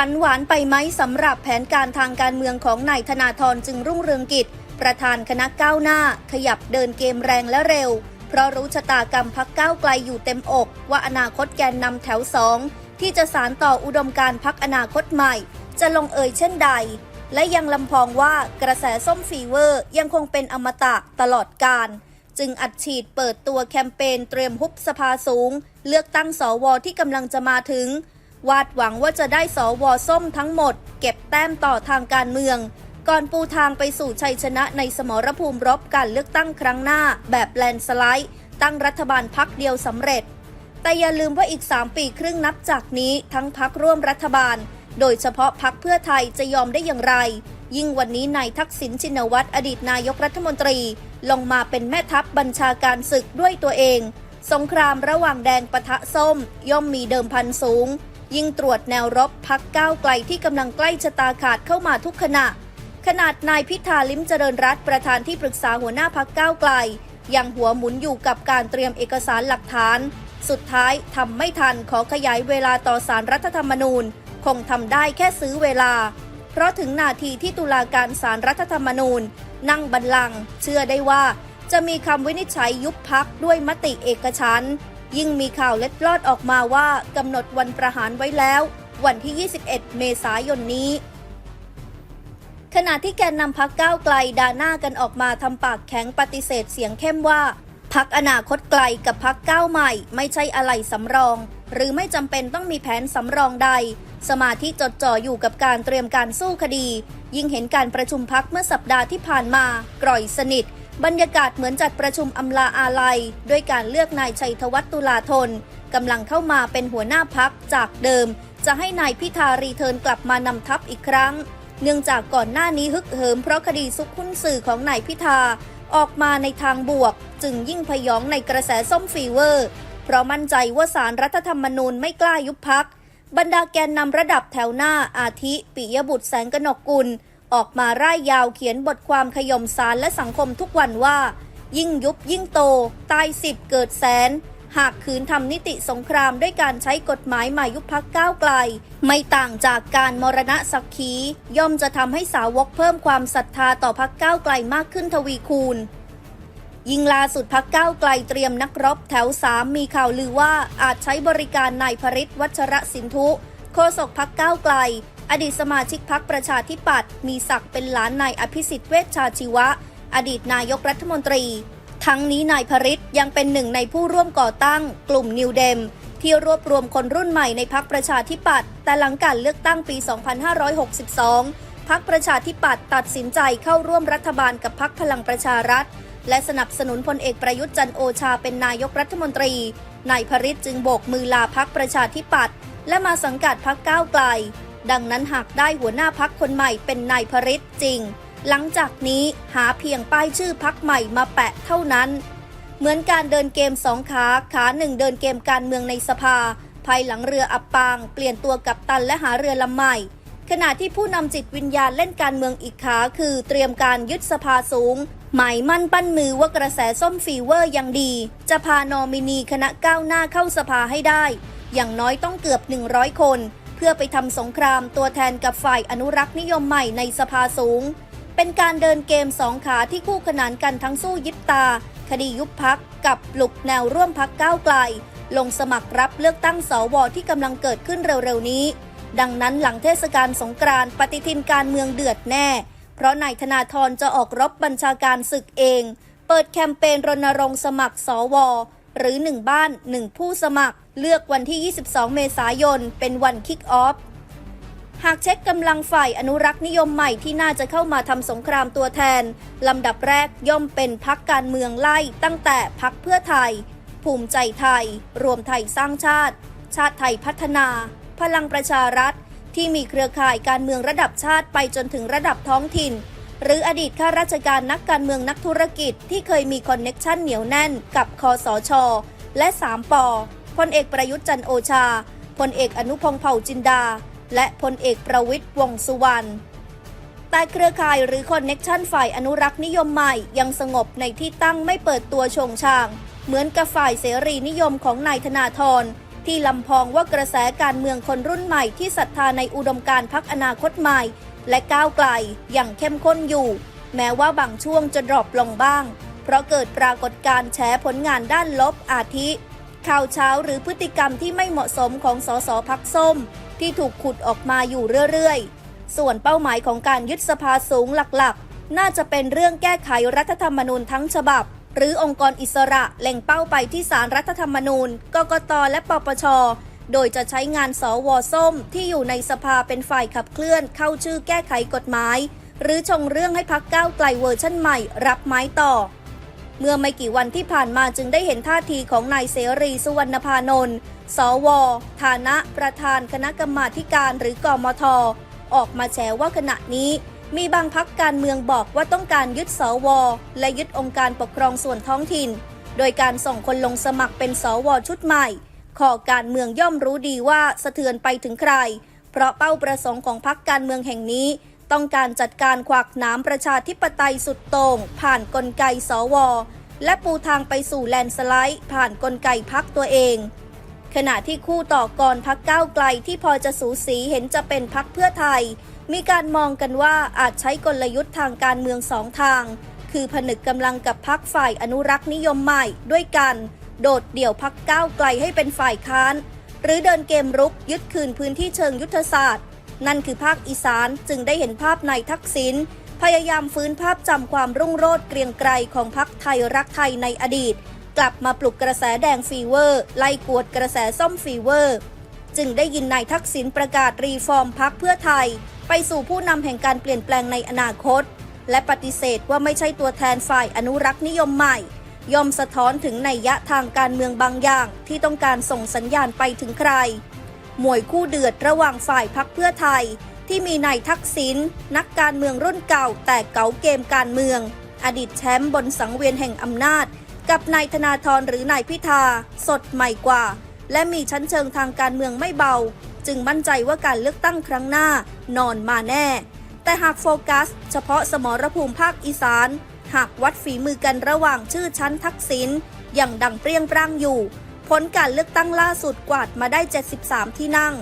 ฝันหวานไปไหมสำหรับแผนการทางการเมืองของนายธนาธรจึงรุ่งเรืองกิจ ประธานคณะก้าวหน้า ขยับเดินเกมแรงและเร็ว เพราะรู้ชะตากรรมพักก้าวไกลอยู่เต็มอก ว่าอนาคตแกนนำแถวสองที่จะสารต่ออุดมการพักอนาคตใหม่ จะลงเอยเช่นใด และยังลำพองว่ากระแสส้มฟีเวอร์ยังคงเป็นอมตะตลอดการ จึงอัดฉีดเปิดตัวแคมเปญเตรียมฮุบสภาสูง เลือกตั้งสวที่กำลังจะมาถึง วาดหวังว่าจะได้สวส้มทั้งหมด เก็บแต้มต่อทางการเมือง ก่อนปูทางไปสู่ชัยชนะในสมรภูมิรบการเลือกตั้งครั้งหน้า แบบแลนสไลด์ ตั้งรัฐบาลพักเดียวสำเร็จ แต่อย่าลืมว่าอีก 3 ปีครึ่งนับจากนี้ทั้งพักร่วมรัฐบาล โดยเฉพาะพักเพื่อไทยจะยอมได้อย่างไร ยิ่งวันนี้นายทักษิณชินวัตรอดีตนายกรัฐมนตรี ลงมาเป็นแม่ทัพบัญชาการศึกด้วยตัวเอง สงครามระหว่างแดงปะทะส้ม ย่อมมีเดิมพันสูง ยิ่งตรวจแนวรบพักก้าวไกลที่กำลังใกล้ชะตาขาดเข้ามาทุกขณะ ขนาดนายพิธาลิมเจริญรัตประธานที่ปรึกษาหัวหน้าพักก้าวไกล ยังหัวหมุนอยู่กับการเตรียมเอกสารหลักฐาน สุดท้ายทำไม่ทันขอขยายเวลาต่อสารรัฐธรรมนูญ คงทำได้แค่ซื้อเวลา เพราะถึงนาทีที่ตุลาการสารรัฐธรรมนูญ นั่งบัลลังก์เชื่อได้ว่าจะมีคำวินิจฉัยยุบพักด้วยมติเอกฉันท์ ยิ่งมีข่าวเล็ดลอดออกมาว่ากำหนดวันประหารไว้แล้ว วันที่ 21 เมษายนนี้ ขณะที่แกนนำพักก้าวไกลด่าหน้ากันออกมาทำปากแข็งปฏิเสธเสียงเข้มว่าพักอนาคตไกลกับพักก้าวใหม่ ไม่ใช่อะไรสำรอง หรือไม่จำเป็นต้องมีแผนสำรองใด สมาธิจดจ่ออยู่กับการเตรียมการสู้คดี ยิ่งเห็นการประชุมพักเมื่อสัปดาห์ที่ผ่านมากร่อยสนิท บรรยากาศเหมือนจัดประชุมอำลาอาลัย ด้วยการเลือกนายชัยธวัฒน์ตุลาธนกำลังเข้ามาเป็นหัวหน้าพักจากเดิม จะให้นายพิธารีเทิร์นกลับมานำทัพอีกครั้ง เนื่องจากก่อนหน้านี้ฮึกเหิมเพราะคดีซุกหุ้นสื่อของนายพิธา ออกมาในทางบวก จึงยิ่งพยองในกระแสส้มฟีเวอร์ เพราะมั่นใจว่าสารรัฐธรรมนูญไม่กล้ายุบพักบรรดาแกนนำระดับแถวหน้าอาทิ ปิยบุตรแสงกนกกุล ออกมาร่ายยาวเขียนบทความขย่มสารและสังคมทุกวันว่า ยิ่งยุบยิ่งโต ตายสิบเกิดแสน หากขืนทำนิติสงครามด้วยการใช้กฎหมายมายุบพักก้าวไกล ไม่ต่างจากการมรณะสักขี ย่อมจะทำให้สาวกเพิ่มความศรัทธาต่อพักก้าวไกลมากขึ้นทวีคูณยิ่งล่าสุดพักก้าวไกลเตรียมนักรบแถวสามมีข่าวลือว่าอาจใช้บริการนายพริตวัชระสินทุ โฆษกพักก้าวไกล อดีตสมาชิกพักประชาธิปัตย์มีศักดิ์เป็นหลานนายอภิสิทธิ์เวชชาชีวะ อดีตนายกรัฐมนตรี ทั้งนี้นายพริตยังเป็นหนึ่งในผู้ร่วมก่อตั้ง กลุ่มนิวเดมที่รวบรวมคนรุ่นใหม่ในพักประชาธิปัตย์แต่หลังการเลือกตั้งปี 2562 พักประชาธิปัตย์ตัดสินใจเข้าร่วมรัฐบาลกับพักพลังประชารัฐ และสนับสนุนพลเอกประยุทธ์จันโอชาเป็นนายกรัฐมนตรีนายพริตจึงโบกมือลาพักประชาธิปัตย์และมาสังกัดพักก้าวไกล ดังนั้นหากได้หัวหน้าพักคนใหม่เป็นนายพริตจริง หลังจากนี้หาเพียงป้ายชื่อพักใหม่มาแปะเท่านั้น เหมือนการเดินเกมสองขาขาหนึ่งเดินเกมการเมืองในสภา ภายหลังเรืออับปาง เปลี่ยนตัวกับตันและหาเรือลำใหม่ ขณะที่ผู้นำจิตวิญญาณเล่นการเมืองอีกขาคือเตรียมการยึดสภาสูงหมายมั่นปั้นมือว่ากระแสส้มฟีเวอร์ยังดี จะพานอมินีคณะก้าวหน้าเข้าสภาให้ได้ อย่างน้อยต้องเกือบ 100 คน เพื่อไปทำสงครามตัวแทนกับฝ่ายอนุรักษ์นิยมใหม่ในสภาสูง เป็นการเดินเกมสองขาที่คู่ขนานกันทั้งสู้ยิบตา คดียุบพักกับปลุกแนวร่วมพักก้าวไกล ลงสมัครรับเลือกตั้งสวที่กำลังเกิดขึ้นเร็วๆนี้ ดังนั้นหลังเทศกาลสงกรานต์ปฏิทินการเมืองเดือดแน่ เพราะนายธนาธรจะออกรบบัญชาการศึกเอง เปิดแคมเปญรณรงค์สมัครสวหรือ1บ้าน1ผู้สมัคร เลือกวันที่ 22 เมษายน เป็นวันคิกออฟ หากเช็คกำลังฝ่ายอนุรักษ์นิยมใหม่ที่น่าจะเข้ามาทำสงครามตัวแทน ลำดับแรกย่อมเป็นพักการเมืองไล่ตั้งแต่พักเพื่อไทย ภูมิใจไทย รวมไทยสร้างชาติ ชาติไทยพัฒนา พลังประชารัฐ ที่มีเครือข่ายการเมืองระดับชาติไปจนถึงระดับท้องถิ่น หรืออดีตข้าราชการนักการเมืองนักธุรกิจที่เคยมีคอนเน็กชันเหนียวแน่นกับคอสช และ3ปอ พลเอกประยุทธ์จันโอชา พลเอกอนุพงษ์เผ่าจินดา และพลเอกประวิตยวงสุวรรณแต่เครือข่ายหรือคอนเน็กชันฝ่ายอนุรักษ์นิยมใหม่ยังสงบในที่ตั้งไม่เปิดตัวโฉงช่าง เหมือนกับฝ่ายเสรีนิยมของนายธนาธรที่ลำพองว่ากระแสการเมืองคนรุ่นใหม่ที่ศรัทธาในอุดมการณ์พักอนาคตใหม่ และก้าวไกลอย่างเข้มข้นอยู่ แม้ว่าบางช่วงจะดรอปลงบ้าง เพราะเกิดปรากฏการณ์แฉผลงานด้านลบอาทิ ข่าวเช้าหรือพฤติกรรมที่ไม่เหมาะสมของสสพักส้ม ที่ถูกขุดออกมาอยู่เรื่อยๆ ส่วนเป้าหมายของการยึดสภาสูงหลักๆ น่าจะเป็นเรื่องแก้ไขรัฐธรรมนูญทั้งฉบับ หรือองค์กรอิสระเล็งเป้าไปที่สารรัฐธรรมนูญ กกตและปปช โดยจะใช้งานสวส้มที่อยู่ในสภาเป็นฝ่ายขับเคลื่อนเข้าชื่อแก้ไขกฎหมาย หรือชงเรื่องให้พักก้าวไกลเวอร์ชั่นใหม่ รับไม้ต่อ เมื่อไม่กี่วันที่ผ่านมาจึงได้เห็นท่าทีของนายเสรีสุวรรณพานนท์สว ฐานะประธานคณะกรรมาการหรือกมท ออกมาแฉว่าขณะนี้ มีบางพักการเมืองบอกว่าต้องการยึดสว และยึดองค์การปกครองส่วนท้องถิ่น โดยการส่งคนลงสมัครเป็นสวชุดใหม่ขอการเมืองย่อมรู้ดีว่าสะเทือนไปถึงใคร เพราะเป้าประสงค์ของพักการเมืองแห่งนี้ ต้องการจัดการขวากหน้ำประชาธิปไตยสุดโต่งผ่านกลไกสว และปูทางไปสู่แลนสไลด์ ผ่านกลไกพักตัวเอง ขณะที่คู่ต่อกรพักก้าวไกลที่พอจะสูสีเห็นจะเป็นพักเพื่อไทย มีการมองกันว่าอาจใช้กลยุทธ์ทางการเมืองสองทาง คือผนึกกำลังกับพักฝ่ายอนุรักษ์นิยมใหม่ด้วยกัน โดดเดี่ยวพักก้าวไกลให้เป็นฝ่ายค้าน หรือเดินเกมรุกยึดคืนพื้นที่เชิงยุทธศาสตร์ นั่นคือภาคอีสานจึงได้เห็นภาพนายทักษิณพยายามฟื้นภาพจำความรุ่งโรจน์เกรียงไกรของพักไทยรักไทยในอดีต กลับมาปลุกกระแสแดงฟีเวอร์ ไล่กวดกระแสส้มฟีเวอร์ จึงได้ยินนายทักษิณประกาศรีฟอร์มพักเพื่อไทย ไปสู่ผู้นำแห่งการเปลี่ยนแปลงในอนาคต และปฏิเสธว่าไม่ใช่ตัวแทนฝ่ายอนุรักษ์นิยมใหม่ย่อมสะท้อนถึงนัยยะทางการเมืองบางอย่างที่ต้องการส่งสัญญาณไปถึงใคร มวยคู่เดือดระหว่างฝ่ายพักเพื่อไทย ที่มีนายทักษิณนักการเมืองรุ่นเก่าแต่เก๋าเกมการเมือง อดีตแชมป์บนสังเวียนแห่งอำนาจ กับนายธนาธรหรือนายพิธา สดใหม่กว่า และมีชั้นเชิงทางการเมืองไม่เบา จึงมั่นใจว่าการเลือกตั้งครั้งหน้านอนมาแน่ แต่หากโฟกัส เฉพาะสมรภูมิภาคอีสาน หากวัดฝีมือกันระหว่างชื่อชั้นทักษิณอย่างดังเปรี้ยงปร้างอยู่ ผลการเลือกตั้งล่าสุดกวาดมาได้ 73 ที่นั่ง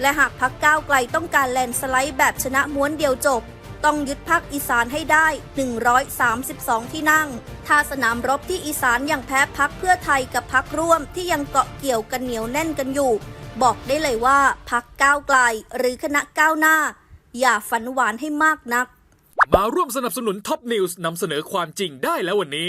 และหากพักก้าวไกลต้องการแลนสไลด์แบบชนะม้วนเดียวจบ ต้องยึดภาคอีสานให้ได้ 132 ที่นั่ง ถ้าสนามรบที่อีสานยังแพ้พักเพื่อไทยกับพักร่วมที่ยังเกาะเกี่ยวกันเหนียวแน่นกันอยู่ บอกได้เลยว่าพักก้าวไกลหรือคณะก้าวหน้า อย่าฝันหวานให้มากนัก มาร่วมสนับสนุนท็อปนิวส์นำเสนอความจริงได้แล้ววันนี้